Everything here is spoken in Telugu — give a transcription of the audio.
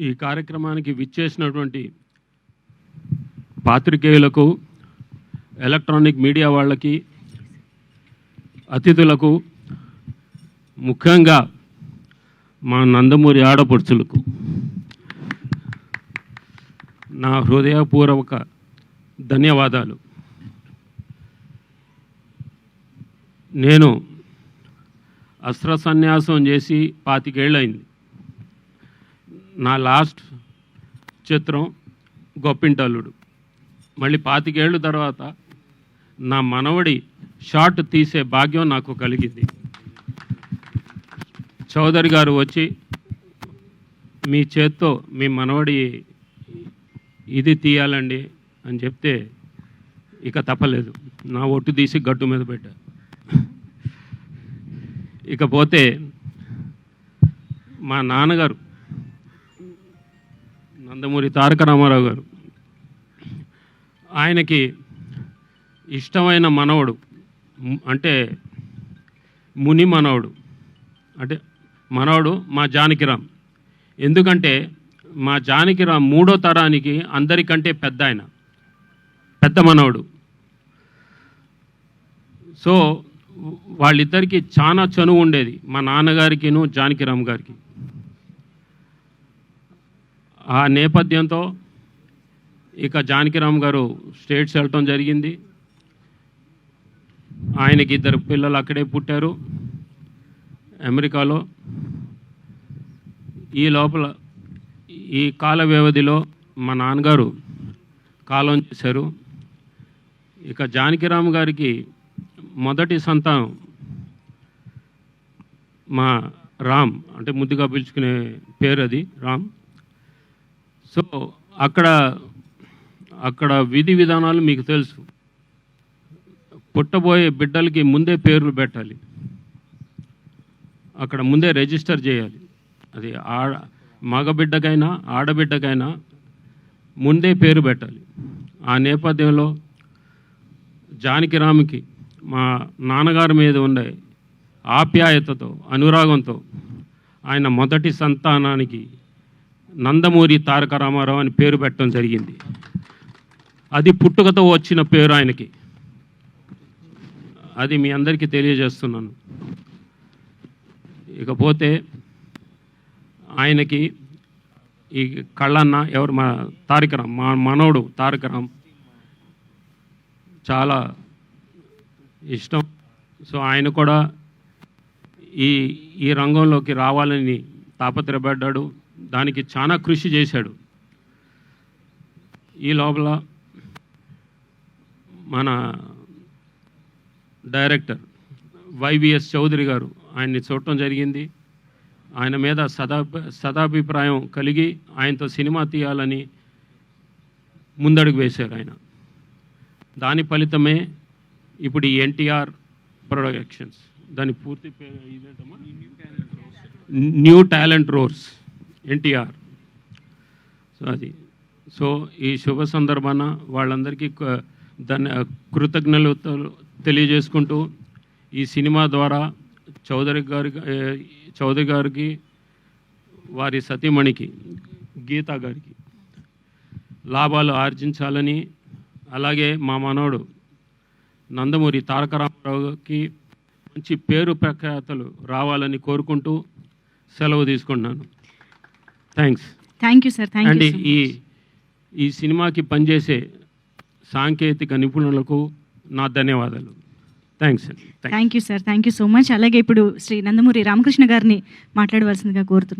ఈ కార్యక్రమానికి విచ్చేసినటువంటి పాత్రికేయులకు ఎలక్ట్రానిక్ మీడియా వాళ్ళకి అతిథులకు ముఖ్యంగా మా నందమూరి ఆడపడుచులకు నా హృదయపూర్వక ధన్యవాదాలు. నేను అస్త్ర సన్యాసం చేసి పాతికేళ్ళయింది నా లాస్ట్ చిత్రం గొప్పింటల్లుడు మళ్ళీ పాతికేళ్ళ తర్వాత నా మనవడి షార్ట్ తీసే భాగ్యం నాకు కలిగింది. చౌదరి గారు వచ్చి మీ చేత్తో మీ మనవడి ఇది తీయాలండి అని చెప్తే ఇక తప్పలేదు. నా ఒట్టు తీసి గట్టు మీద పెట్టా. ఇకపోతే మా నాన్నగారు నందమూరి తారక రామారావు గారు. ఆయనకి ఇష్టమైన మనవడు అంటే ముని మనవడు అంటే మనవడు మా జానకిరామ్. ఎందుకంటే మా జానకిరామ్ మూడో తరానికి అందరికంటే పెద్ద ఆయన పెద్ద మనవడు. సో వాళ్ళిద్దరికీ చాలా చనువు ఉండేది మా నాన్నగారికిను జానకిరామ్ గారికి. ఆ నేపథ్యంతో ఇక జానకిరామ్ గారు స్టేట్స్ వెళ్ళటం జరిగింది. ఆయనకి ఇద్దరు పిల్లలు అక్కడే పుట్టారు. అమెరికాలో ఈ లోపల ఈ కాల వ్యవధిలో మా నాన్నగారు కాలం చేశారు. ఇక జానకిరామ్ గారికి మొదటి సంతానం మా రామ్ అంటే ముద్దుగా పిలుచుకునే పేరు అది రామ్. సో అక్కడ అక్కడ విధి విధానాలు మీకు తెలుసు. పుట్టబోయే బిడ్డలకి ముందే పేర్లు పెట్టాలి. అక్కడ ముందే రిజిస్టర్ చేయాలి. అది ఆడ మగబిడ్డకైనా ఆడబిడ్డకైనా ముందే పేరు పెట్టాలి. ఆ నేపథ్యంలో జానకిరామ్కి మా నాన్నగారి మీద ఉండే ఆప్యాయతతో అనురాగంతో ఆయన మొదటి సంతానానికి నందమూరి తారక రామారావు అని పేరు పెట్టడం జరిగింది. అది పుట్టుకతో వచ్చిన పేరు ఆయనకి. అది మీ అందరికీ తెలియజేస్తున్నాను. ఇకపోతే ఆయనకి ఈ కళ్ళన్న ఎవరు? మా తారకరామ్ మా మనవడు తారకరామ్ చాలా ఇష్టం. సో ఆయన కూడా ఈ ఈ రంగంలోకి రావాలని తాపత్రయపడ్డాడు. దానికి చాలా కృషి చేశాడు. ఈ లోపల మన డైరెక్టర్ వైవిఎస్ చౌదరి గారు ఆయన్ని చూడటం జరిగింది. ఆయన మీద సదా సదాభిప్రాయం కలిగి ఆయనతో సినిమా తీయాలని ముందడుగు వేశారు ఆయన. దాని ఫలితమే ఇప్పుడు ఈ ఎన్టీఆర్ ప్రొడక్షన్స్. దాని పూర్తి పేరు new talent roars. NTR. So అది. సో ఈ శుభ సందర్భాన వాళ్ళందరికీ దాన్ని కృతజ్ఞతలు తెలియజేసుకుంటూ ఈ సినిమా ద్వారా చౌదరి గారికి చౌదరి గారికి వారి సతీమణికి గీతా గారికి లాభాలు ఆర్జించాలని అలాగే మా మనోడు నందమూరి తారక రామారావుకి మంచి పేరు ప్రఖ్యాతలు రావాలని కోరుకుంటూ సెలవు తీసుకుంటున్నాను. Thanks thank you sir thank and you ఈ ఈ సినిమాకి పనిచేసే సాంకేతిక నిపుణులకు నా ధన్యవాదాలు. థ్యాంక్స్ అండి thank you sir thank you so much అలాగే ఇప్పుడు శ్రీ నందమూరి రామకృష్ణ గారిని మాట్లాడవలసిందిగా కోరుతున్నాను.